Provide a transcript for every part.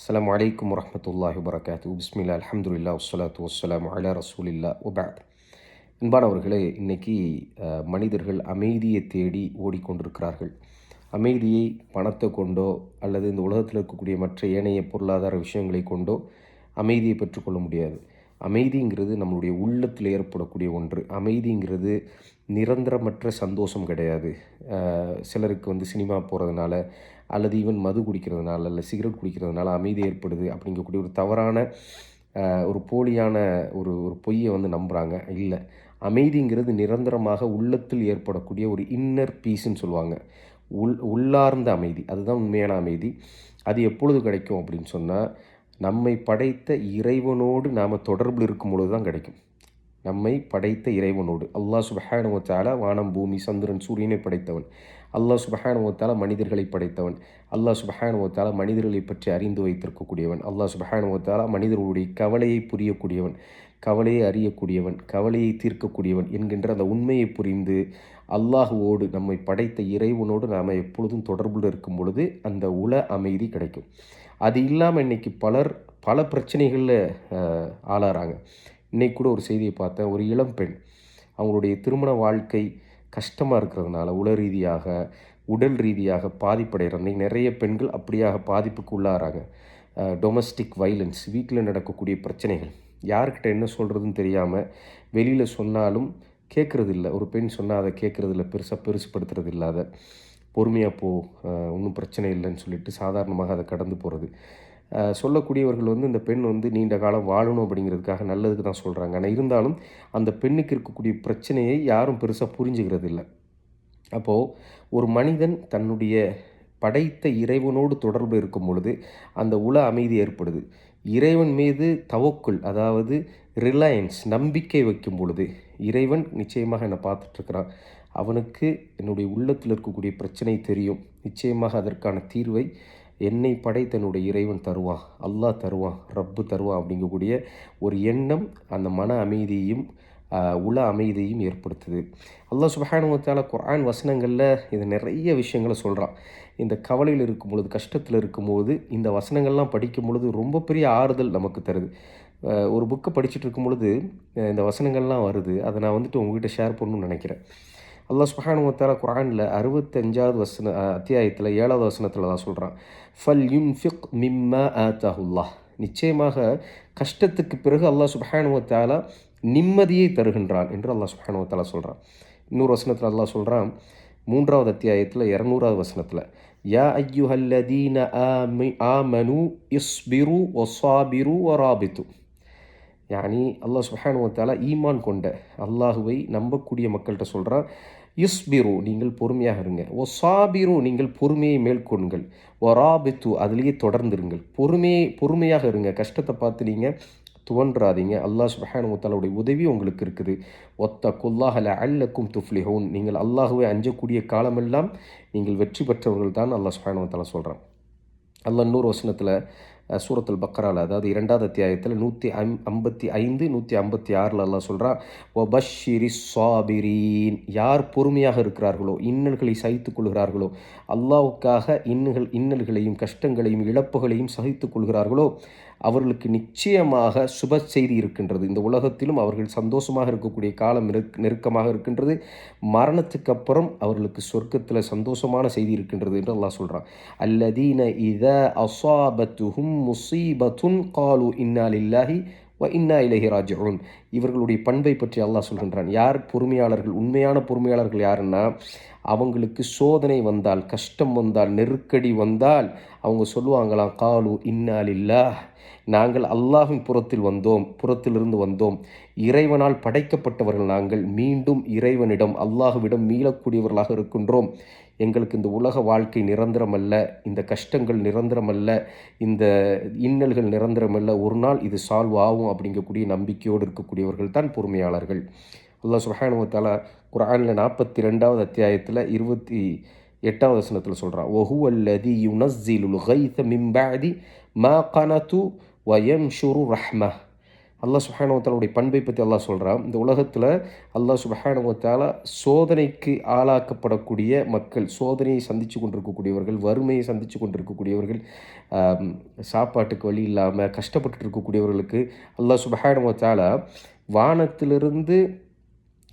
அஸ்லாம் வலைக்கம் வரமத்துல்லாஹி வரகாத்து பிஸ்மில்லா அலமதுல்லா வஸ்லாத்து வஸ்லாம் அலா ரசூலில்லா உபாத் அன்பானவர்களே இன்றைக்கி மனிதர்கள் அமைதியை தேடி ஓடிக்கொண்டிருக்கிறார்கள். அமைதியை பணத்தை கொண்டோ அல்லது இந்த உலகத்தில் இருக்கக்கூடிய மற்ற ஏனைய பொருளாதார விஷயங்களை கொண்டோ அமைதியை பெற்றுக்கொள்ள முடியாது. அமைதிங்கிறது நம்மளுடைய உள்ளத்தில் ஏற்படக்கூடிய ஒன்று. அமைதிங்கிறது நிரந்தரமற்ற சந்தோஷம் கிடையாது. சிலருக்கு வந்து சினிமா போகிறதுனால அல்லது ஈவன் மது குடிக்கிறதுனால இல்லை சிகரெட் குடிக்கிறதுனால அமைதி ஏற்படுது அப்படிங்கக்கூடிய ஒரு தவறான ஒரு போலியான ஒரு ஒரு பொய்யை வந்து நம்புகிறாங்க இல்லை. அமைதிங்கிறது நிரந்தரமாக உள்ளத்தில் ஏற்படக்கூடிய ஒரு இன்னர் பீஸ்ன்னு சொல்லுவாங்க. உள் உள்ளார்ந்த அமைதி. அதுதான் உண்மையான அமைதி. அது எப்பொழுது கிடைக்கும் அப்படின்னு சொன்னால் நம்மை படைத்த இறைவனோடு நாம் தொடர்பில் இருக்கும் பொழுது தான் கிடைக்கும். நம்மை படைத்த இறைவனோடு. அல்லாஹ் சுபஹானுவத்தால வானம் பூமி சந்திரன் சூரியனை படைத்தவன். அல்லாஹ் சுபஹானுவத்தால மனிதர்களை படைத்தவன். அல்லாஹ் சுபஹானுவத்தால மனிதர்களை பற்றி அறிந்து வைத்திருக்கக்கூடியவன். அல்லாஹ் சுபஹானுவத்தால மனிதர்களுடைய கவலையை புரியக்கூடியவன். கவலையை அறியக்கூடியவன். கவலையை தீர்க்கக்கூடியவன் என்கின்ற அந்த உண்மையை புரிந்து அல்லாஹுவோடு நம்மை படைத்த இறைவனோடு நாம் எப்பொழுதும் தொடர்பில் இருக்கும் பொழுது அந்த உல அமைதி கிடைக்கும். அது இல்லாமல் இன்றைக்கி பலர் பல பிரச்சனைகளில் ஆளாகிறாங்க இன்றைக்கு கூட ஒரு செய்தியை பார்த்தேன். ஒரு இளம் பெண். அவங்களுடைய திருமண வாழ்க்கை கஷ்டமாக இருக்கிறதுனால உல ரீதியாக உடல் ரீதியாக பாதிப்படைகிறாங்க நிறைய பெண்கள் அப்படியாக பாதிப்புக்கு உள்ளாகிறாங்க டொமஸ்டிக் வைலன்ஸ் வீட்டில் நடக்கக்கூடிய பிரச்சனைகள். யார்கிட்ட என்ன சொல்கிறதுன்னு தெரியாமல் வெளியில் சொன்னாலும் கேட்குறது இல்லை ஒரு பெண் சொன்னால் அதை கேட்குறது இல்லை பெருசாக பெருசுப்படுத்துறது இல்லாத. பொறுமையாக போ ஒன்றும் பிரச்சனை இல்லைன்னு சொல்லிட்டு சாதாரணமாக அதை கடந்து போகிறது சொல்லக்கூடியவர்கள் வந்து இந்த பெண் வந்து நீண்ட காலம் வாழணும் அப்படிங்கிறதுக்காக நல்லதுக்கு தான் சொல்கிறாங்க ஆனால் இருந்தாலும் அந்த பெண்ணுக்கு இருக்கக்கூடிய பிரச்சனையை யாரும் பெருசாக புரிஞ்சுக்கிறது இல்லை அப்போது ஒரு மனிதன் தன்னுடைய படைத்த இறைவனோடு தொடர்பு இருக்கும் பொழுது அந்த உல அமைதி ஏற்படுது. இறைவன் மீது தவக்குள் அதாவது ரிலையன்ஸ் நம்பிக்கை வைக்கும் பொழுது இறைவன் நிச்சயமாக என்னை பார்த்துட்ருக்கிறான். அவனுக்கு என்னுடைய உள்ளத்தில் இருக்கக்கூடிய பிரச்சனை தெரியும். நிச்சயமாக அதற்கான தீர்வை என்னை படைத்தனுடைய இறைவன் தருவான் அல்லாஹ் தருவான் ரப்பு தருவான் அப்படிங்கக்கூடிய ஒரு எண்ணம் அந்த மன அமைதியையும் உல அமைதியையும் ஏற்படுத்துது. அல்லாஹ் சுபஹானுவத்தால் குரான் வசனங்களில் இது நிறைய விஷயங்களை சொல்கிறான் இந்த கவலையில் இருக்கும் பொழுது கஷ்டத்தில் இருக்கும்போது இந்த வசனங்கள்லாம் படிக்கும் பொழுது ரொம்ப பெரிய ஆறுதல் நமக்கு தருது. ஒரு புக்கை படிச்சுட்டு இருக்கும் பொழுது இந்த வசனங்கள்லாம் வருது. அதை நான் வந்துட்டு உங்ககிட்ட ஷேர் பண்ணணும்னு நினைக்கிறேன். அல்லா சுஹானுவத்தால குரானில் அறுபத்தஞ்சாவது வசன அத்தியாயத்தில் ஏழாவது வசனத்தில் தான் சொல்கிறான் ஃபல் யுன் ஃபிக் மிம்மா ஆத்தாஹுல்லா. நிச்சயமாக கஷ்டத்துக்கு பிறகு அல்லாஹ் சுபஹானுவத்தாலா நிம்மதியை தருகின்றான் என்று அல்லாஹ் சுபஹானுவத்தாலா சொல்கிறான் இன்னொரு வசனத்தில் அல்லாஹ் சொல்கிறான் மூன்றாவது அத்தியாயத்தில் இரநூறாவது வசனத்தில் யா ஐயுஹல்லதீன ஆமனு இஸ்பிரு ஒசாபிரு ஒராபித்து யானி அல்லாஹ் சுஹானுவத்தாலா ஈமான் கொண்ட அல்லாஹுவை நம்பக்கூடிய மக்கள்கிட்ட சொல்கிறான் யுஸ்பிரு நீங்கள் பொறுமையாக இருங்க. ஓ சாபிரு நீங்கள் பொறுமையை மேற்கொள்ளுங்கள். ஒராபித்து அதுலேயே தொடர்ந்துருங்கள். பொறுமையை பொறுமையாக இருங்க. கஷ்டத்தை பார்த்து நீங்கள் துவன்றாதீங்க. அல்லாஹ் சுபஹானுத்தாலுடைய உதவி உங்களுக்கு இருக்குது. ஒத்த கொல்லாஹல அல்லக்கும் துஃப்லிஹூன். நீங்கள் அல்லாஹுவை அஞ்சக்கூடிய காலமெல்லாம் நீங்கள் வெற்றி பெற்றவர்கள் தான் அல்லாஹ் சுபஹானுவத்தாலா சொல்கிறான் அல்லாஹ் இன்னொரு வசனத்தில் சூரத்துல் பக்ரால் அதாவது இரண்டாவது அத்தியாயத்தில் நூற்றி ஐம் ஐம்பத்தி ஐந்து நூற்றி ஐம்பத்தி ஆறில் எல்லாம் சொல்கிறான் ஒபஷிரி சாபிரீன் யார் பொறுமையாக இருக்கிறார்களோ இன்னல்களை சகித்து கொள்கிறார்களோ அல்லாவுக்காக இன்னல்கள் இன்னல்களையும் கஷ்டங்களையும் இழப்புகளையும் சகித்து கொள்கிறார்களோ அவர்களுக்கு நிச்சயமாக சுப செய்தி இருக்கின்றது. இந்த உலகத்திலும் அவர்கள் சந்தோஷமாக இருக்கக்கூடிய காலம் நெருக்கமாக இருக்கின்றது. மரணத்துக்கு அப்புறம் அவர்களுக்கு சொர்க்கத்தில் சந்தோஷமான செய்தி இருக்கின்றது என்று அல்லாஹ் சொல்கிறான் அல்லதீன இத அசாபத்துஹும் முசீபத்துன் காலு இன்னால் இல்லாஹி வ இன்னா இலகி ராஜுன் இவர்களுடைய பண்பை பற்றி அல்லாஹ் சொல்கின்றான். யார் பொறுமையாளர்கள் உண்மையான பொறுமையாளர்கள் யாருன்னா அவங்களுக்கு சோதனை வந்தால் கஷ்டம் வந்தால் நெருக்கடி வந்தால் அவங்க சொல்லுவாங்களாம் காலு இன்னால் இல்லா நாங்கள் அல்லாஹின் புறத்தில் வந்தோம் புறத்திலிருந்து வந்தோம். இறைவனால் படைக்கப்பட்டவர்கள் நாங்கள் மீண்டும் இறைவனிடம் அல்லாஹுவிடம் மீளக்கூடியவர்களாக இருக்கின்றோம். எங்களுக்கு இந்த உலக வாழ்க்கை நிரந்தரமல்ல இந்த கஷ்டங்கள் நிரந்தரமல்ல இந்த இன்னல்கள் நிரந்தரமல்ல ஒரு நாள் இது சால்வ் ஆகும் அப்படிங்கக்கூடிய நம்பிக்கையோடு இருக்கக்கூடியவர்கள் தான் பொறுமையாளர்கள். அல்லா சுஹானுவத்தாலா குரானில் நாற்பத்தி ரெண்டாவது அத்தியாயத்தில் இருபத்தி எட்டாவது வசனத்தில் சொல்கிறான் ஒஹு அல்லதி யுனஸ்ஸிலுல் கைத மிம்பாதி மா கனது வயம் ஷுரு ரஹ்மா அல்லாஹ் சுபஹானுவத்தாலுடைய பண்பை பற்றி அல்லாஹ் சொல்கிறான் இந்த உலகத்தில் அல்லாஹ் சுபஹானுவத்தால சோதனைக்கு ஆளாக்கப்படக்கூடிய மக்கள் சோதனையை சந்தித்து கொண்டிருக்கக்கூடியவர்கள் வறுமையை சந்தித்து கொண்டிருக்கக்கூடியவர்கள் சாப்பாட்டுக்கு வழி இல்லாமல் கஷ்டப்பட்டு இருக்கக்கூடியவர்களுக்கு அல்லாஹ் சுபஹானுவத்தால வானத்திலிருந்து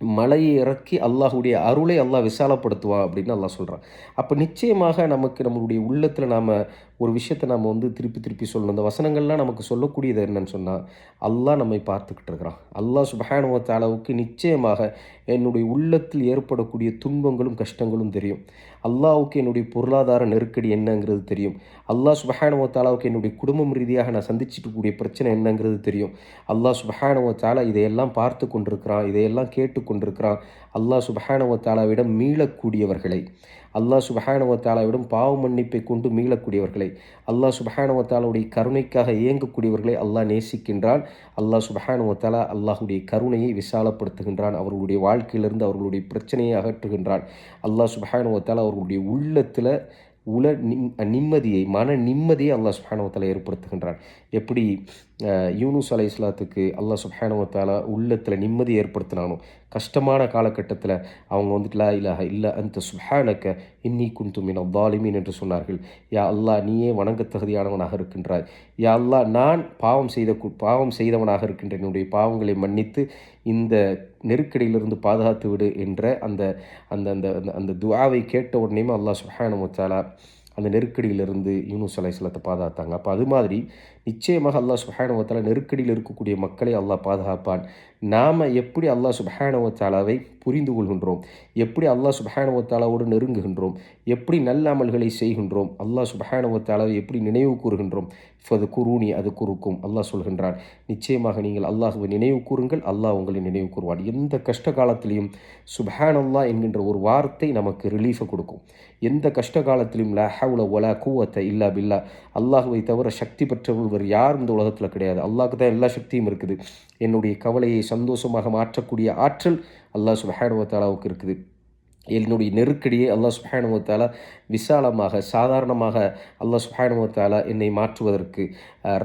மலையை இறக்கி அல்லாஹுடைய அருளை அல்லாஹ் விசாலப்படுத்துவா அப்படின்னு அல்லாஹ் சொல்கிறான் அப்போ நிச்சயமாக நமக்கு நம்மளுடைய உள்ளத்தில் நாம் ஒரு விஷயத்தை நம்ம வந்து திருப்பி திருப்பி சொல்லணும். இந்த வசனங்கள்லாம் நமக்கு சொல்லக்கூடியது என்னன்னு சொன்னால் அல்லாஹ் நம்மை பார்த்துக்கிட்டு இருக்கிறான். அல்லாஹ் சுபஹானுவத்த அளவுக்கு நிச்சயமாக என்னுடைய உள்ளத்தில் ஏற்படக்கூடிய துன்பங்களும் கஷ்டங்களும் தெரியும். அல்லாவுக்கு என்னுடைய பொருளாதார நெருக்கடி என்னங்கிறது தெரியும். அல்லாஹ் சுபஹானுவத்தாலாவுக்கு என்னுடைய குடும்பம் ரீதியாக நான் சந்திச்சுட்டு பிரச்சனை என்னங்கிறது தெரியும். அல்லாஹ் சுபஹானுவத்தாலா இதையெல்லாம் பார்த்து கொண்டிருக்கிறான் இதையெல்லாம் கேட்டு கொண்டிருக்கிறான். அல்லாஹ் சுபஹானுவத்தாலாவிடம் மீளக்கூடியவர்களை. அல்லாஹ் சுபஹானவத்தாலாவிடம் பாவ மன்னிப்பை கொண்டு மீளக்கூடியவர்களை. அல்லாஹ் சுபஹானவத்தாலாவுடைய கருணைக்காக இயங்கக்கூடியவர்களை அல்லாஹ் நேசிக்கின்றான். அல்லாஹ் சுபஹானவத்தாலா அல்லாஹுடைய கருணையை விசாலப்படுத்துகின்றான். அவர்களுடைய வாழ்க்கையிலிருந்து அவர்களுடைய பிரச்சனையை அகற்றுகின்றான். அல்லாஹ் சுபஹானவத்தாலா அவர்களுடைய உள்ளத்தில் உல நிம்மதியை மன நிம்மதியை அல்லாஹ் சுஹானவத்தாலா ஏற்படுத்துகின்றான். எப்படி யூனுஸ் அலை இஸ்லாத்துக்கு அல்லாஹ் சுஹானவத்தாலா உள்ளத்தில் நிம்மதி ஏற்படுத்தினானோ கஷ்டமான காலகட்டத்தில் அவங்க வந்துட்டு லா இலாஹ இல்லை அந்த சுஹானக்க இன்னி குந்துமின் அவ்வாலிமீன் என்று சொன்னார்கள். யா அல்லாஹ் நீயே வணங்க தகுதியானவனாக இருக்கின்றாய். யா அல்லாஹ் நான் பாவம் செய்த பாவம் செய்தவனாக இருக்கின்ற என்னுடைய பாவங்களை மன்னித்து இந்த நெருக்கடியிலிருந்து பாதுகாத்து விடு என்ற அந்த அந்த அந்த அந்த துவாவை கேட்ட உடனேயுமே அல்லாஹ் சுஹானுமத்தாலா அந்த நெருக்கடியிலிருந்து யூனுஸ் அலைசலத்தை பாதுகாத்தாங்க. அப்போ அது மாதிரி நிச்சயமாக அல்லாஹ் சுபஹானுவத்தாலா நெருக்கடியில் இருக்கக்கூடிய மக்களை அல்லாஹ் பாதுகாப்பான். நாம் எப்படி அல்லாஹ் சுபஹானுவத்தாலாவை புரிந்து கொள்கின்றோம்? எப்படி அல்லாஹ் சுபஹானுவத்தாலாவோடு நெருங்குகின்றோம்? எப்படி நல்ல அமல்களை செய்கின்றோம்? அல்லாஹ் சுபஹானுவத்தாலாவை எப்படி நினைவு கூறுகின்றோம்? ஃபது குருணி அது குறுக்கும். அல்லாஹ் சொல்கின்றான் நிச்சயமாக நீங்கள் அல்லாஹுவை நினைவு கூறுங்கள் அல்லாஹ் உங்களை நினைவு கூறுவான். எந்த கஷ்ட காலத்திலையும் சுபஹான் அல்லாஹ் என்கின்ற ஒரு வார்த்தை நமக்கு ரிலீஃபை கொடுக்கும். எந்த கஷ்ட காலத்திலும் லா ஹவுல ஒலா கூவத்தை இல்லா பில்லா அல்லாஹுவை தவிர சக்தி பெற்றவர்கள் வேறு யாரும் இந்த உலகத்தில் கிடையாது. அல்லாவுக்கு தான் எல்லா சக்தியும் இருக்குது. என்னுடைய கவலையை சந்தோஷமாக மாற்றக்கூடிய ஆற்றல் அல்லாஹ் சுபஹானுவத்தாலாவுக்கு இருக்குது. என்னுடைய நெருக்கடியை அல்லாஹ் சுஹானுவத்தாலா விசாலமாக சாதாரணமாக அல்லாஹ் சுஹானுவத்தாலா என்னை மாற்றுவதற்கு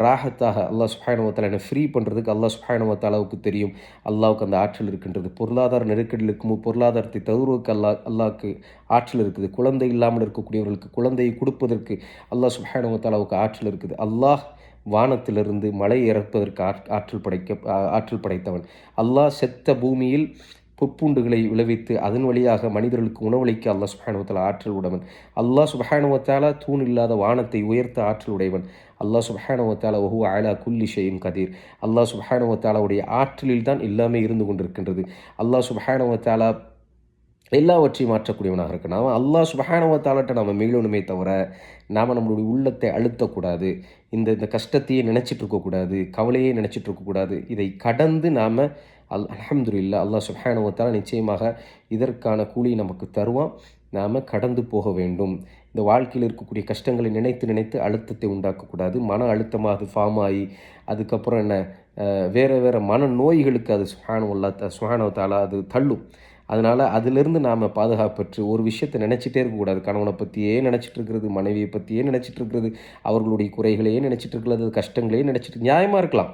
ராகத்தாக அல்லாஹ் சுஹானுவத்தாலா என்னை ஃப்ரீ பண்ணுறதுக்கு அல்லாஹ் சுஹானுவத்தாலாவுக்கு தெரியும். அல்லாவுக்கு அந்த ஆற்றல் இருக்கின்றது. பொருளாதார நெருக்கடியில் இருக்கும்போது பொருளாதாரத்தை தவிர்வுக்கு அல்லா அல்லாவுக்கு ஆற்றல் இருக்குது. குழந்தை இல்லாமல் இருக்கக்கூடியவர்களுக்கு குழந்தையை கொடுப்பதற்கு அல்லாஹ் சுஹானுவத்தாலாவுக்கு ஆற்றல் இருக்குது. அல்லாஹ் வானத்திலிருந்து மழை இறப்பதற்கு ஆற்றல் படைக்க ஆற்றல் படைத்தவன். அல்லாஹ் செத்த பூமியில் புற்பூண்டுகளை விளைவித்து அதன் வழியாக மனிதர்களுக்கு உணவளிக்க அல்லாஹ் சுபானுவத்தால் ஆற்றல் உடையவன். அல்லாஹ் சுபஹானுவத்தாலா தூண் இல்லாத வானத்தை உயர்த்த ஆற்றல் உடையவன். அல்லாஹ் சுபஹானுவத்தாலா ஒஹு அலா குல்லி ஷெயின் கதீர். அல்லாஹ் சுபஹானுவத்தாலாவுடைய ஆற்றலில் தான் எல்லாமே இருந்து கொண்டிருக்கின்றது. அல்லாஹ் சுபஹானுவத்தாலா எல்லாவற்றையும் மாற்றக்கூடியவனாக இருக்கு. நாம் அல்லாஹ் சுபஹானவத்தாலட்ட நம்ம மீளணுமே தவிர நாம் நம்மளுடைய உள்ளத்தை அழுத்தக்கூடாது. இந்த இந்த கஷ்டத்தையே நினச்சிட்டு இருக்கக்கூடாது. கவலையே நினச்சிட்டு இருக்கக்கூடாது. இதை கடந்து நாம் அல் அலமதுல்லா அல்லாஹ் சுஹானுவத்தால் நிச்சயமாக இதற்கான கூலி நமக்கு தருவான். நாம் கடந்து போக வேண்டும். இந்த வாழ்க்கையில் இருக்கக்கூடிய கஷ்டங்களை நினைத்து நினைத்து அழுத்தத்தை உண்டாக்கக்கூடாது. மன அழுத்தமாக அது ஃபார்ம் ஆகி அதுக்கப்புறம் என்ன வேறு வேறு மன நோய்களுக்கு அது சுஹானவல்லா சுஹானவத்தாலா அது தள்ளும். அதனால் அதிலிருந்து நாம் பாதுகாப்பற்று ஒரு விஷயத்தை நினச்சிட்டே இருக்கக்கூடாது கணவனை பற்றியே நினச்சிட்டு இருக்கிறது மனைவியை பற்றியே நினச்சிட்டு இருக்கிறது அவர்களுடைய குறைகளையே நினச்சிட்டு இருக்கிறது கஷ்டங்களையே நினச்சிட்டு நியாயமாக இருக்கலாம்.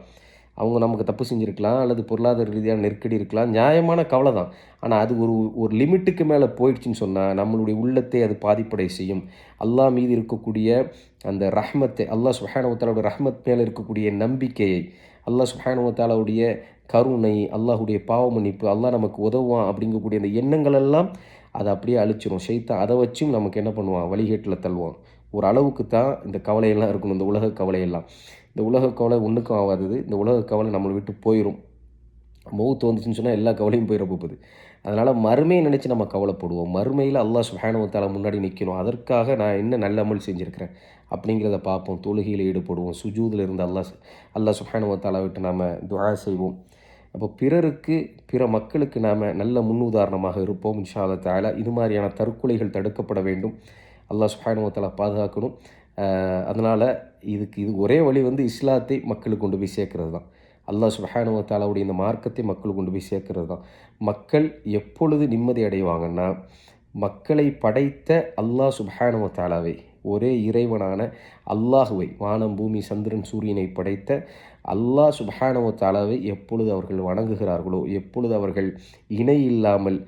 அவங்க நமக்கு தப்பு செஞ்சுருக்கலாம் அல்லது பொருளாதார ரீதியான நெருக்கடி இருக்கலாம். நியாயமான கவலை தான். ஆனால் அது ஒரு ஒரு லிமிட்டுக்கு மேலே போயிடுச்சுன்னு சொன்னால் நம்மளுடைய உள்ளத்தை அது பாதிப்படை செய்யும். அல்லாஹ் மீது இருக்கக்கூடிய அந்த ரஹ்மத்தை அல்லாஹ் சுஹானவத்தாலோட ரஹ்மத் மேலே இருக்கக்கூடிய நம்பிக்கையை அல்லாஹ் சுஹானுவத்தாலாவுடைய கருணை அல்லாஹுடைய பாவ மன்னிப்பு அல்லாஹ் நமக்கு உதவுவான் அப்படிங்கக்கூடிய அந்த எண்ணங்கள் எல்லாம் அதை அப்படியே அழிச்சிடும் ஷைத்தான் அதை வச்சும் நமக்கு என்ன பண்ணுவான்? வழிகேட்டில் தள்ளுவான். ஒரு அளவுக்கு தான் இந்த கவலையெல்லாம் இருக்கணும் இந்த உலக கவலையெல்லாம். இந்த உலக கவலை ஒன்றுக்கும் ஆகாதது. இந்த உலக கவலை நம்மளை விட்டு போயிடும் மௌத்து வந்துச்சுன்னு சொன்னால் எல்லா கவலையும் போயிட போகுது. அதனால் மறுமையை நினச்சி நம்ம கவலைப்படுவோம். மறுமையில் அல்லாஹ் சுஹானுவத்தால முன்னாடி நிற்கணும் அதற்காக நான் என்ன நல்ல அமல் செஞ்சுருக்கிறேன்? அப்படிங்கிறத பார்ப்போம். தொழுகையில் ஈடுபடுவோம். சுஜூதில் இருந்து அல்லாஹ் அல்லாஹ் சுஹானுவத்தாலா விட்டு நாம் துவா செய்வோம். அப்போ பிறருக்கு பிற மக்களுக்கு நாம் நல்ல முன்னுதாரணமாக இருப்போம் இன்ஷா தாலா இது மாதிரியான தற்கொலைகள் தடுக்கப்பட வேண்டும். அல்லாஹ் சுஹானுவத்தாலா பாதுகாக்கணும். அதனால் இதுக்கு இது ஒரே வழி வந்து இஸ்லாத்தை மக்களுக்கு கொண்டு போய் சேர்க்கறது தான் அல்லாஹ் சுபஹானுவத்தாலாவுடைய இந்த மார்க்கத்தை மக்கள் கொண்டு போய் சேர்க்கறது தான். மக்கள் எப்பொழுது நிம்மதி அடைவாங்கன்னா மக்களை படைத்த அல்லாஹ் சுபஹானுவத்தாலாவை ஒரே இறைவனான அல்லாஹுவை வானம் பூமி சந்திரன் சூரியனை படைத்த அல்லாஹ் சுபஹானவ தாலாவை எப்பொழுது அவர்கள் வணங்குகிறார்களோ எப்பொழுது அவர்கள் இணை இல்லாமல்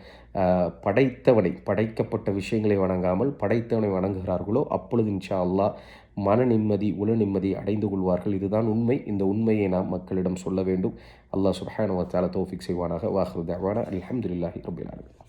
படைத்தவனை படைக்கப்பட்ட விஷயங்களை வணங்காமல் படைத்தவனை வணங்குகிறார்களோ அப்பொழுது இன்ஷா அல்லாஹ் மன நிம்மதி உள நிம்மதி அடைந்து கொள்வார்கள். இதுதான் உண்மை. இந்த உண்மையை நாம் மக்களிடம் சொல்ல வேண்டும். அல்லாஹ் சுபஹானுவத்தால தோஃபிக் செய்வானாக. வாஹு தேவான அலமதுல்லாஹி ரபிலான